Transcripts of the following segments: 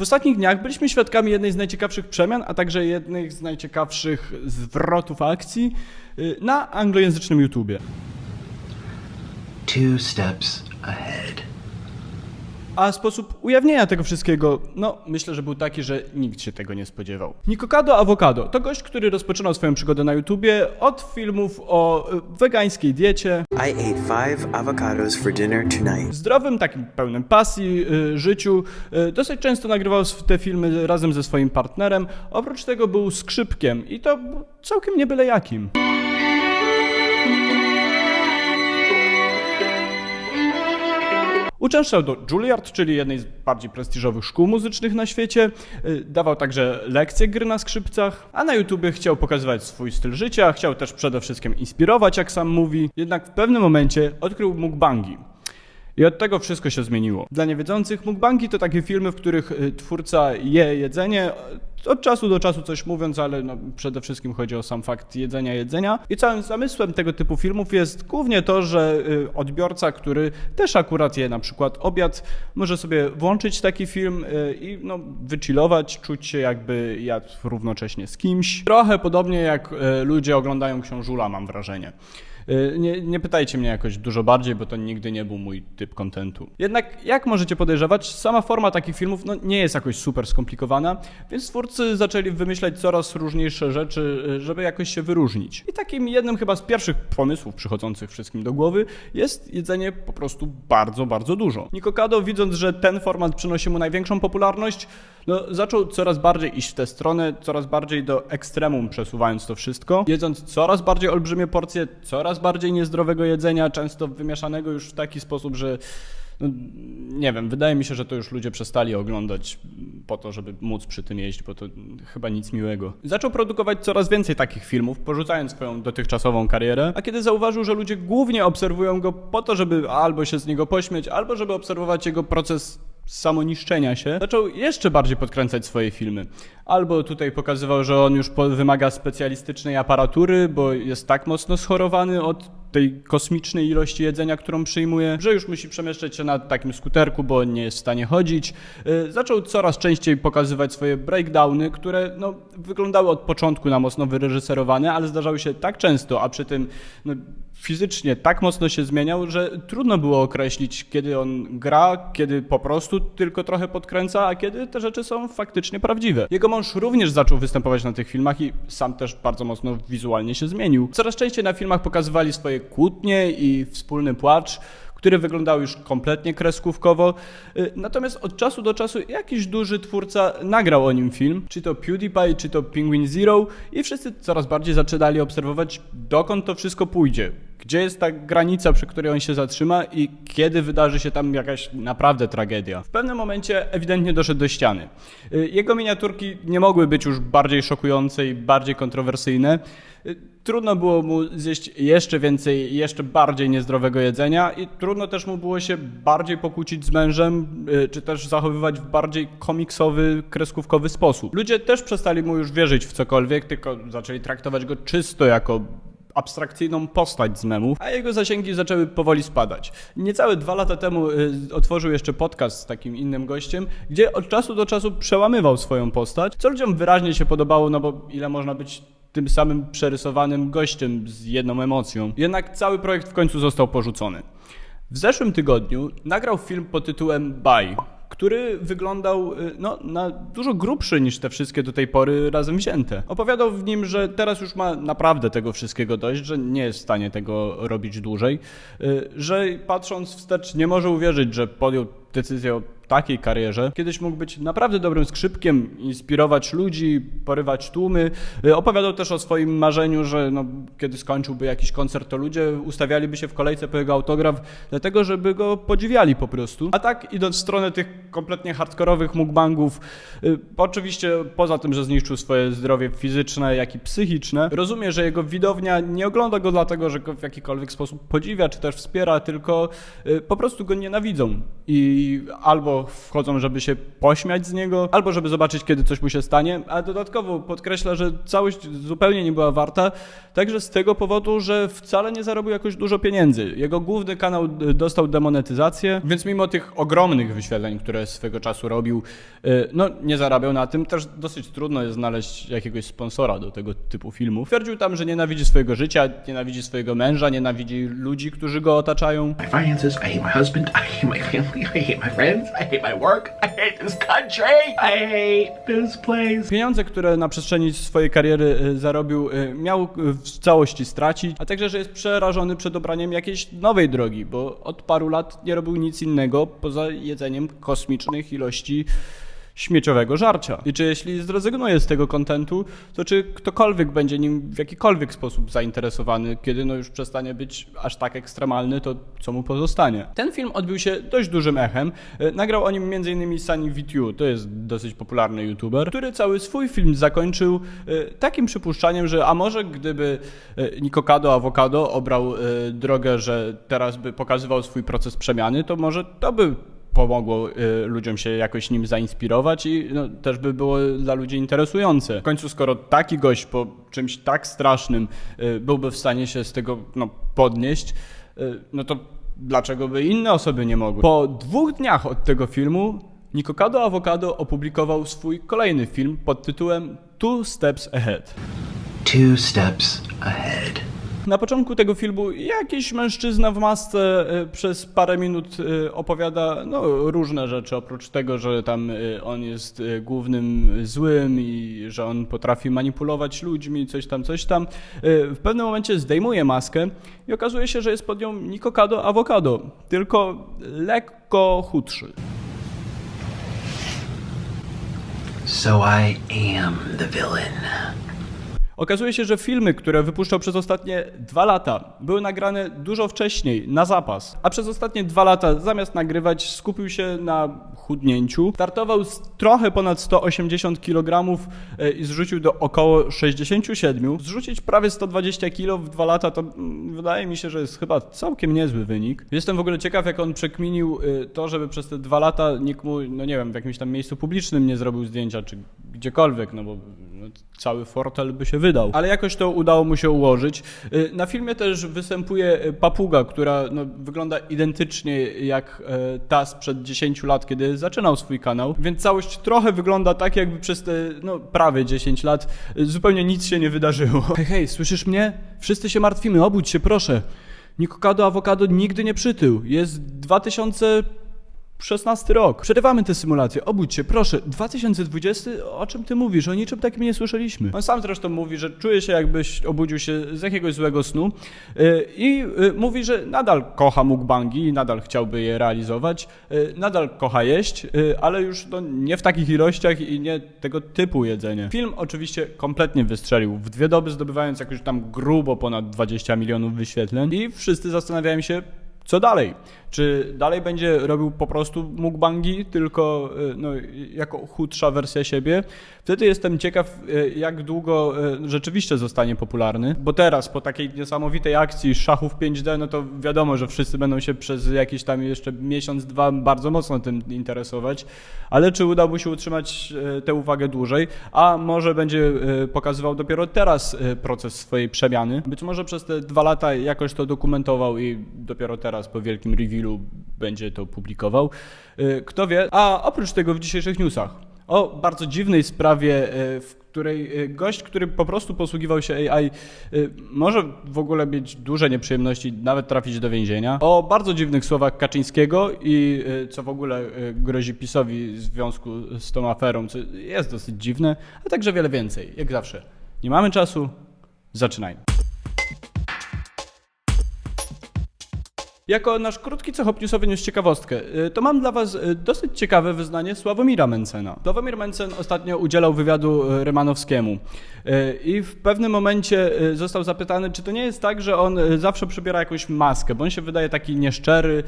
W ostatnich dniach byliśmy świadkami jednej z najciekawszych przemian, a także jednych z najciekawszych zwrotów akcji y, na anglojęzycznym YouTubie. Two steps ahead. A sposób ujawnienia tego wszystkiego, no myślę, że był taki, że nikt się tego nie spodziewał. Nikocado Avocado to gość, który rozpoczynał swoją przygodę na YouTubie od filmów o y, wegańskiej diecie, I ate five avocados for dinner tonight. zdrowym, takim pełnym pasji, y, życiu. Y, dosyć często nagrywał te filmy razem ze swoim partnerem. Oprócz tego był skrzypkiem i to całkiem nie byle jakim. Uczęszczał do Juilliard, czyli jednej z bardziej prestiżowych szkół muzycznych na świecie. Y, Dawał także lekcje gry na skrzypcach, a na YouTubie chciał pokazywać swój styl życia, chciał też przede wszystkim inspirować, jak sam mówi. Jednak w pewnym momencie odkrył mukbangi. I od tego wszystko się zmieniło. Dla niewiedzących, mukbangi to takie filmy, w których y, twórca je jedzenie, od czasu do czasu coś mówiąc, ale no, przede wszystkim chodzi o sam fakt jedzenia jedzenia. I całym zamysłem tego typu filmów jest głównie to, że y, odbiorca, który też akurat je na przykład obiad, może sobie włączyć taki film y, i no, wychillować, czuć się jakby jadł równocześnie z kimś. Trochę podobnie jak y, ludzie oglądają książula, mam wrażenie. Y, Nie, nie pytajcie mnie jakoś dużo bardziej, bo to nigdy nie był mój typ kontentu. Jednak, jak możecie podejrzewać, sama forma takich filmów no, nie jest jakoś super skomplikowana, więc twórcy zaczęli wymyślać coraz różniejsze rzeczy, y, żeby jakoś się wyróżnić. I takim jednym chyba z pierwszych pomysłów przychodzących wszystkim do głowy jest jedzenie po prostu bardzo, bardzo dużo. Nikokado, widząc, że ten format przynosi mu największą popularność, no, zaczął coraz bardziej iść w tę stronę, coraz bardziej do ekstremum przesuwając to wszystko, jedząc coraz bardziej olbrzymie porcje, coraz bardziej niezdrowego jedzenia, często wymieszanego już w taki sposób, że no, nie wiem, wydaje mi się, że to już ludzie przestali oglądać po to, żeby móc przy tym jeść, bo to chyba nic miłego. Zaczął produkować coraz więcej takich filmów, porzucając swoją dotychczasową karierę, a kiedy zauważył, że ludzie głównie obserwują go po to, żeby albo się z niego pośmieć, albo żeby obserwować jego proces samoniszczenia się, zaczął jeszcze bardziej podkręcać swoje filmy. Albo tutaj pokazywał, że on już wymaga specjalistycznej aparatury, bo jest tak mocno schorowany od tej kosmicznej ilości jedzenia, którą przyjmuje, że już musi przemieszczać się na takim skuterku, bo nie jest w stanie chodzić. Yy, Zaczął coraz częściej pokazywać swoje breakdowny, które no, wyglądały od początku na mocno wyreżyserowane, ale zdarzały się tak często, a przy tym no, fizycznie tak mocno się zmieniał, że trudno było określić, kiedy on gra, kiedy po prostu tylko trochę podkręca, a kiedy te rzeczy są faktycznie prawdziwe. Jego mąż również zaczął występować na tych filmach i sam też bardzo mocno wizualnie się zmienił. Coraz częściej na filmach pokazywali swoje kłótnie i wspólny płacz, które wyglądały już kompletnie kreskówkowo. Y, Natomiast od czasu do czasu jakiś duży twórca nagrał o nim film, czy to PewDiePie, czy to Penguin Zero i wszyscy coraz bardziej zaczynali obserwować, dokąd to wszystko pójdzie. Gdzie jest ta granica, przy której on się zatrzyma i kiedy wydarzy się tam jakaś naprawdę tragedia. W pewnym momencie ewidentnie doszedł do ściany. Y, Jego miniaturki nie mogły być już bardziej szokujące i bardziej kontrowersyjne. Y, Trudno było mu zjeść jeszcze więcej, jeszcze bardziej niezdrowego jedzenia i trudno też mu było się bardziej pokłócić z mężem, y, czy też zachowywać w bardziej komiksowy, kreskówkowy sposób. Ludzie też przestali mu już wierzyć w cokolwiek, tylko zaczęli traktować go czysto jako abstrakcyjną postać z memów, a jego zasięgi zaczęły powoli spadać. Niecałe dwa lata temu y, otworzył jeszcze podcast z takim innym gościem, gdzie od czasu do czasu przełamywał swoją postać, co ludziom wyraźnie się podobało, no bo ile można być tym samym przerysowanym gościem z jedną emocją. Jednak cały projekt w końcu został porzucony. W zeszłym tygodniu nagrał film pod tytułem Bye, który wyglądał y, no, na dużo grubszy niż te wszystkie do tej pory razem wzięte. Opowiadał w nim, że teraz już ma naprawdę tego wszystkiego dość, że nie jest w stanie tego robić dłużej, y, że patrząc wstecz nie może uwierzyć, że podjął decyzję o takiej karierze. Kiedyś mógł być naprawdę dobrym skrzypkiem, inspirować ludzi, porywać tłumy. Y, Opowiadał też o swoim marzeniu, że no, kiedy skończyłby jakiś koncert, to ludzie ustawialiby się w kolejce po jego autograf, dlatego żeby go podziwiali po prostu. A tak, idąc w stronę tych kompletnie hardkorowych mukbangów, y, oczywiście poza tym, że zniszczył swoje zdrowie fizyczne, jak i psychiczne, rozumie, że jego widownia nie ogląda go dlatego, że go w jakikolwiek sposób podziwia, czy też wspiera, tylko y, po prostu go nienawidzą. I albo wchodzą, żeby się pośmiać z niego, albo żeby zobaczyć, kiedy coś mu się stanie, a dodatkowo podkreśla, że całość zupełnie nie była warta, także z tego powodu, że wcale nie zarobił jakoś dużo pieniędzy. Jego główny kanał dostał demonetyzację, więc mimo tych ogromnych wyświetleń, które swego czasu robił, y, no nie zarabiał na tym. Też dosyć trudno jest znaleźć jakiegoś sponsora do tego typu filmów. Twierdził tam, że nienawidzi swojego życia, nienawidzi swojego męża, nienawidzi ludzi, którzy go otaczają. My finances, I hate my husband, I hate my family, my friends, I hate my work, I hate this country, I hate this place. Pieniądze, które na przestrzeni swojej kariery y, zarobił, y, miał y, w całości stracić, a także, że jest przerażony przed obraniem jakiejś nowej drogi, bo od paru lat nie robił nic innego poza jedzeniem kosmicznych ilości śmieciowego żarcia. I czy jeśli zrezygnuje z tego kontentu, to czy ktokolwiek będzie nim w jakikolwiek sposób zainteresowany, kiedy no już przestanie być aż tak ekstremalny, to co mu pozostanie? Ten film odbił się dość dużym echem. E, Nagrał o nim m.in. Sunny VTU, to jest dosyć popularny youtuber, który cały swój film zakończył e, takim przypuszczaniem, że a może gdyby e, Nikocado Avocado obrał drogę, że teraz by pokazywał swój proces przemiany, to może to by pomogło y, ludziom się jakoś nim zainspirować i no, też by było dla ludzi interesujące. W końcu, skoro taki gość po czymś tak strasznym y, byłby w stanie się z tego no, podnieść, y, no to dlaczego by inne osoby nie mogły? Po dwóch dniach od tego filmu Nikocado Avocado opublikował swój kolejny film pod tytułem Two Steps Ahead. Two steps ahead. Na początku tego filmu jakiś mężczyzna w masce y, przez parę minut y, opowiada no, różne rzeczy, oprócz tego, że tam y, on jest głównym złym i że on potrafi manipulować ludźmi, coś tam, coś tam. W pewnym momencie zdejmuje maskę i okazuje się, że jest pod nią Nikocado Avocado, tylko lekko chudszy. So I am the villain. Okazuje się, że filmy, które wypuszczał przez ostatnie dwa lata, były nagrane dużo wcześniej, na zapas. A przez ostatnie dwa lata, zamiast nagrywać, skupił się na chudnięciu. Startował z trochę ponad 180 kg e, i zrzucił do około 67. Zrzucić prawie 120 kg w dwa lata to mm, wydaje mi się, że jest chyba całkiem niezły wynik. Jestem w ogóle ciekaw, jak on przekminił e, to, żeby przez te dwa lata nikt mu, no nie wiem, w jakimś tam miejscu publicznym nie zrobił zdjęcia, czy gdziekolwiek, no bo cały fortel by się wydał. Ale jakoś to udało mu się ułożyć. Y, Na filmie też występuje papuga, która no, wygląda identycznie jak ta sprzed 10 lat, kiedy zaczynał swój kanał, więc całość trochę wygląda tak, jakby przez te no, prawie 10 lat y, zupełnie nic się nie wydarzyło. Hej, hej, słyszysz mnie? Wszyscy się martwimy, obudź się, proszę. Nikocado Avocado nigdy nie przytył. Jest 2000... 16 rok. Przerywamy tę symulację. Obudź się, proszę. 2020? O czym ty mówisz? O niczym takim nie słyszeliśmy. On sam zresztą mówi, że czuje się jakbyś obudził się z jakiegoś złego snu yy, i yy, mówi, że nadal kocha mukbangi i nadal chciałby je realizować. Yy, nadal kocha jeść, ale już no, nie w takich ilościach i nie tego typu jedzenie. Film oczywiście kompletnie wystrzelił. W dwie doby zdobywając jakoś tam grubo ponad 20 milionów wyświetleń i wszyscy zastanawiają się, co dalej? Czy dalej będzie robił po prostu mukbangi, tylko y, no, jako chudsza wersja siebie? Wtedy jestem ciekaw, y, jak długo y, rzeczywiście zostanie popularny, bo teraz po takiej niesamowitej akcji szachów 5D, no to wiadomo, że wszyscy będą się przez jakiś tam jeszcze miesiąc, dwa bardzo mocno tym interesować, ale czy uda mu się utrzymać tę uwagę dłużej, a może będzie pokazywał dopiero teraz proces swojej przemiany? Być może przez te dwa lata jakoś to dokumentował i dopiero teraz po wielkim revealu będzie to publikował. Y, Kto wie? A oprócz tego w dzisiejszych newsach o bardzo dziwnej sprawie, y, w której y, gość, który po prostu posługiwał się AI, może w ogóle mieć duże nieprzyjemności, nawet trafić do więzienia. O bardzo dziwnych słowach Kaczyńskiego i co w ogóle grozi PiSowi w związku z tą aferą, co jest dosyć dziwne, a także wiele więcej, jak zawsze. Nie mamy czasu, zaczynajmy. Jako nasz krótki cechop newsowy news ciekawostkę, y, to mam dla Was y, dosyć ciekawe wyznanie Sławomira Mencena. Sławomir Mencen ostatnio udzielał wywiadu y, Rymanowskiemu i w pewnym momencie został zapytany, czy to nie jest tak, że on zawsze przybiera jakąś maskę, bo on się wydaje taki nieszczery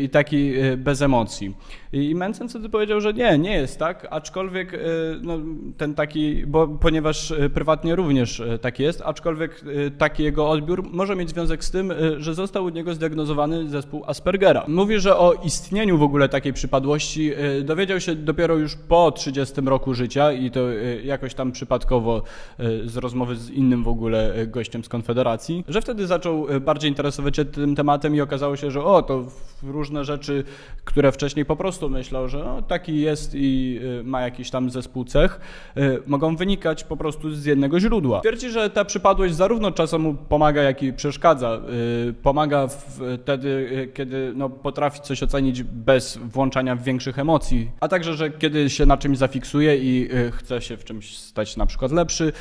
i taki bez emocji. I Mencen wtedy powiedział, że nie, nie jest tak, aczkolwiek no, ten taki, bo ponieważ prywatnie również tak jest, aczkolwiek taki jego odbiór może mieć związek z tym, że został u niego zdiagnozowany zwany zespół Aspergera. Mówi, że o istnieniu w ogóle takiej przypadłości y, dowiedział się dopiero już po 30 roku życia i to y, jakoś tam przypadkowo y, z rozmowy z innym w ogóle gościem z Konfederacji, że wtedy zaczął bardziej interesować się tym tematem i okazało się, że o, to różne rzeczy, które wcześniej po prostu myślał, że o, taki jest i ma jakiś tam zespół cech, mogą wynikać po prostu z jednego źródła. Twierdzi, że ta przypadłość zarówno czasem pomaga, jak i przeszkadza. Pomaga w- wtedy, y, kiedy no, potrafi coś ocenić bez włączania większych emocji, a także, że kiedy się na czymś zafiksuje i y, chce się w czymś stać na przykład lepszy,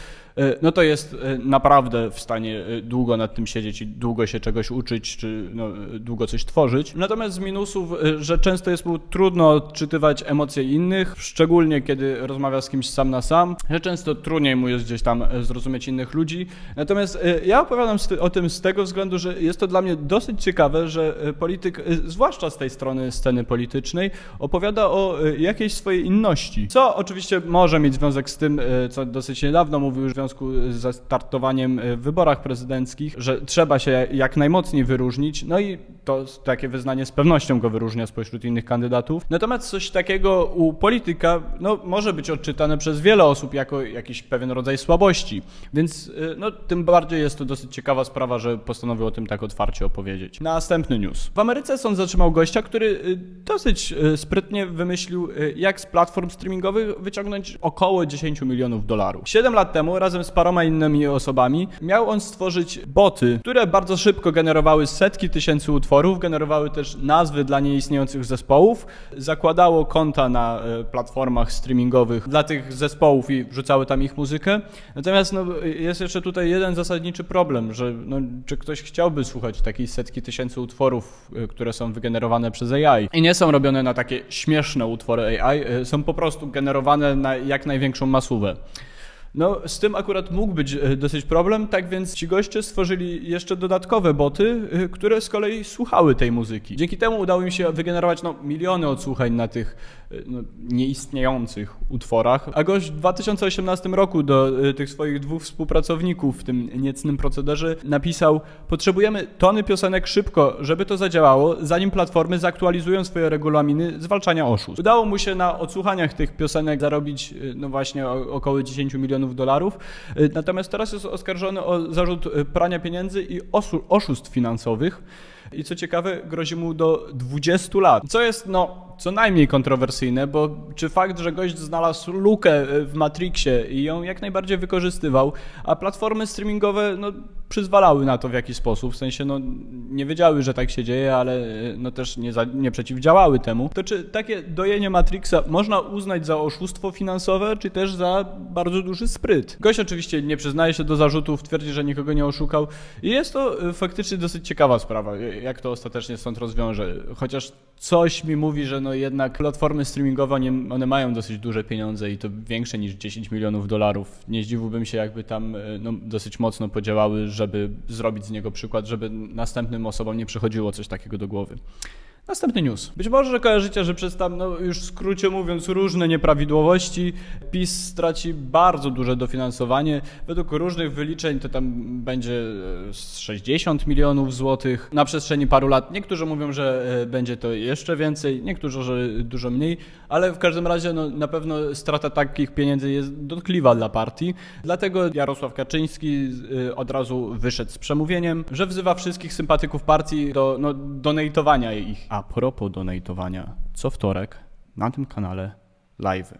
no to jest y, naprawdę w stanie y, długo nad tym siedzieć i długo się czegoś uczyć, czy no, długo coś tworzyć. Natomiast z minusów, że często jest mu trudno odczytywać emocje innych, szczególnie kiedy rozmawia z kimś sam na sam, że często trudniej mu jest gdzieś tam zrozumieć innych ludzi. Natomiast ja opowiadam o tym z tego względu, że jest to dla mnie dosyć ciekawe, że polityk, zwłaszcza z tej strony sceny politycznej, opowiada o jakiejś swojej inności. Co oczywiście może mieć związek z tym, co dosyć niedawno mówił już związku ze startowaniem w wyborach prezydenckich, że trzeba się jak najmocniej wyróżnić, no i to takie wyznanie z pewnością go wyróżnia spośród innych kandydatów. Natomiast coś takiego u polityka no, może być odczytane przez wiele osób jako jakiś pewien rodzaj słabości, więc y, no, tym bardziej jest to dosyć ciekawa sprawa, że postanowił o tym tak otwarcie opowiedzieć. Następny news. W Ameryce sąd zatrzymał gościa, który y, dosyć y, sprytnie wymyślił, jak z platform streamingowych wyciągnąć około 10 milionów dolarów. 7 lat temu, razem z paroma innymi osobami, miał on stworzyć boty, które bardzo szybko generowały setki tysięcy utworów, generowały też nazwy dla nieistniejących zespołów, zakładało konta na y, platformach streamingowych dla tych zespołów i wrzucały tam ich muzykę. Natomiast no, jest jeszcze tutaj jeden zasadniczy problem, że no, czy ktoś chciałby słuchać takiej setki tysięcy utworów, y, które są wygenerowane przez AI i nie są robione na takie śmieszne utwory AI, y, są po prostu generowane na jak największą masówę. No, z tym akurat mógł być e, dosyć problem, tak więc ci goście stworzyli jeszcze dodatkowe boty, e, które z kolei słuchały tej muzyki. Dzięki temu udało im się wygenerować no, miliony odsłuchań na tych e, no, nieistniejących utworach. A gość w 2018 roku do tych swoich dwóch współpracowników w tym niecnym procederze napisał: Potrzebujemy tony piosenek szybko, żeby to zadziałało, zanim platformy zaktualizują swoje regulaminy zwalczania oszustw. Udało mu się na odsłuchaniach tych piosenek zarobić no właśnie około 10 milionów dolarów. E, Natomiast teraz jest oskarżony o zarzut e, prania pieniędzy i oszustw finansowych. I co ciekawe, grozi mu do 20 lat. Co jest, no, co najmniej kontrowersyjne, bo czy fakt, że gość znalazł lukę e, w Matrixie i ją jak najbardziej wykorzystywał, a platformy streamingowe, no, przyzwalały na to w jakiś sposób, w sensie, no, nie wiedziały, że tak się dzieje, ale e, no też nie, za, nie przeciwdziałały temu, to czy takie dojenie Matrixa można uznać za oszustwo finansowe, czy też za bardzo duży spryt? Gość oczywiście nie przyznaje się do zarzutów, twierdzi, że nikogo nie oszukał i jest to e, faktycznie dosyć ciekawa sprawa, e, jak to ostatecznie sąd rozwiąże. Chociaż coś mi mówi, że no jednak platformy streamingowe, one, one mają dosyć duże pieniądze i to większe niż 10 milionów dolarów. Nie zdziwiłbym się, jakby tam no, dosyć mocno podziałały, żeby zrobić z niego przykład, żeby następnym osobom nie przychodziło coś takiego do głowy. Następny news. Być może, że kojarzycie, że przez tam, no już w skrócie mówiąc, różne nieprawidłowości PiS straci bardzo duże dofinansowanie. Według różnych wyliczeń to tam będzie e, z 60 milionów złotych na przestrzeni paru lat. Niektórzy mówią, że e, będzie to jeszcze więcej, niektórzy, że dużo mniej, ale w każdym razie no, na pewno strata takich pieniędzy jest dotkliwa dla partii. Dlatego Jarosław Kaczyński e, od razu wyszedł z przemówieniem, że wzywa wszystkich sympatyków partii do no, donatowania ich. A propos donatowania, co wtorek na tym kanale live.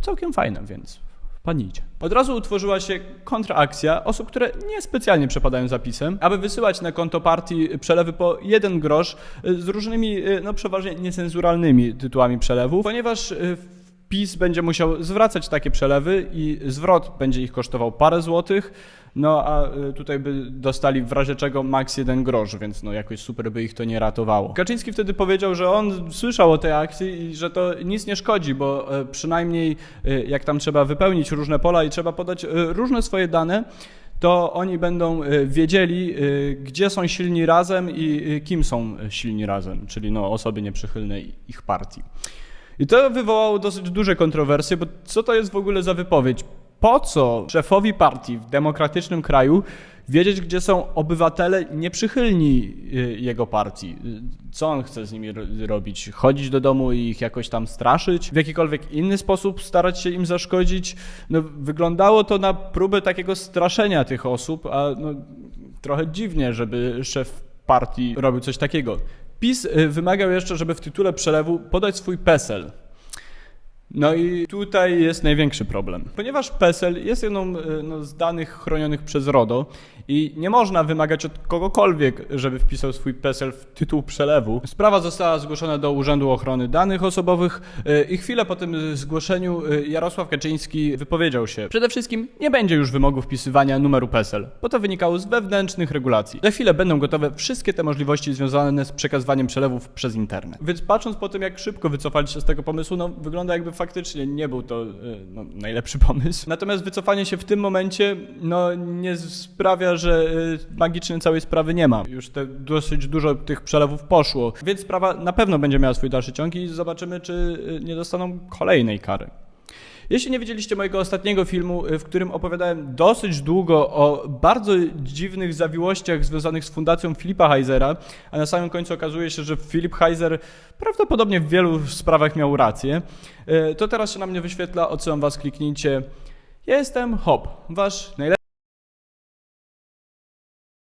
Całkiem fajne, więc wpadnijcie. Od razu utworzyła się kontraakcja osób, które niespecjalnie przepadają zapisem, aby wysyłać na konto partii przelewy po jeden grosz y, z różnymi, y, no przeważnie niecenzuralnymi tytułami przelewów, ponieważ y, PiS będzie musiał zwracać takie przelewy i zwrot będzie ich kosztował parę złotych, no a y, tutaj by dostali w razie czego maks jeden grosz, więc no jakoś super by ich to nie ratowało. Kaczyński wtedy powiedział, że on słyszał o tej akcji i że to nic nie szkodzi, bo e, przynajmniej e, jak tam trzeba wypełnić różne pola i trzeba podać e, różne swoje dane, to oni będą wiedzieli, gdzie są silni razem i kim są silni razem, czyli no osoby nieprzychylne ich partii. I to wywołało dosyć duże kontrowersje, bo co to jest w ogóle za wypowiedź? Po co szefowi partii w demokratycznym kraju wiedzieć, gdzie są obywatele nieprzychylni y, jego partii. Y, Co on chce z nimi ro- robić? Chodzić do domu i ich jakoś tam straszyć? W jakikolwiek inny sposób starać się im zaszkodzić? No, wyglądało to na próbę takiego straszenia tych osób, a no, trochę dziwnie, żeby szef partii robił coś takiego. PiS y, wymagał jeszcze, żeby w tytule przelewu podać swój PESEL. No i tutaj jest największy problem. Ponieważ PESEL jest jedną y, no, z danych chronionych przez RODO i nie można wymagać od kogokolwiek, żeby wpisał swój PESEL w tytuł przelewu. Sprawa została zgłoszona do Urzędu Ochrony Danych Osobowych y, i chwilę po tym zgłoszeniu y, Jarosław Kaczyński wypowiedział się. Przede wszystkim nie będzie już wymogu wpisywania numeru PESEL, bo to wynikało z wewnętrznych regulacji. Za chwilę będą gotowe wszystkie te możliwości związane z przekazywaniem przelewów przez internet. Więc patrząc po tym, jak szybko wycofali się z tego pomysłu, no wygląda jakby faktycznie nie był to y, no, najlepszy pomysł. Natomiast wycofanie się w tym momencie no, nie sprawia, że y, magicznie całej sprawy nie ma. Już te, dosyć dużo tych przelewów poszło, więc sprawa na pewno będzie miała swój dalszy ciąg i zobaczymy, czy y, nie dostaną kolejnej kary. Jeśli nie widzieliście mojego ostatniego filmu, y, w którym opowiadałem dosyć długo o bardzo dziwnych zawiłościach związanych z fundacją Filipa Heisera, a na samym końcu okazuje się, że Filip Heiser prawdopodobnie w wielu sprawach miał rację, to teraz się na mnie wyświetla, odsyłam was, kliknijcie. Jestem Hop, wasz najlepszy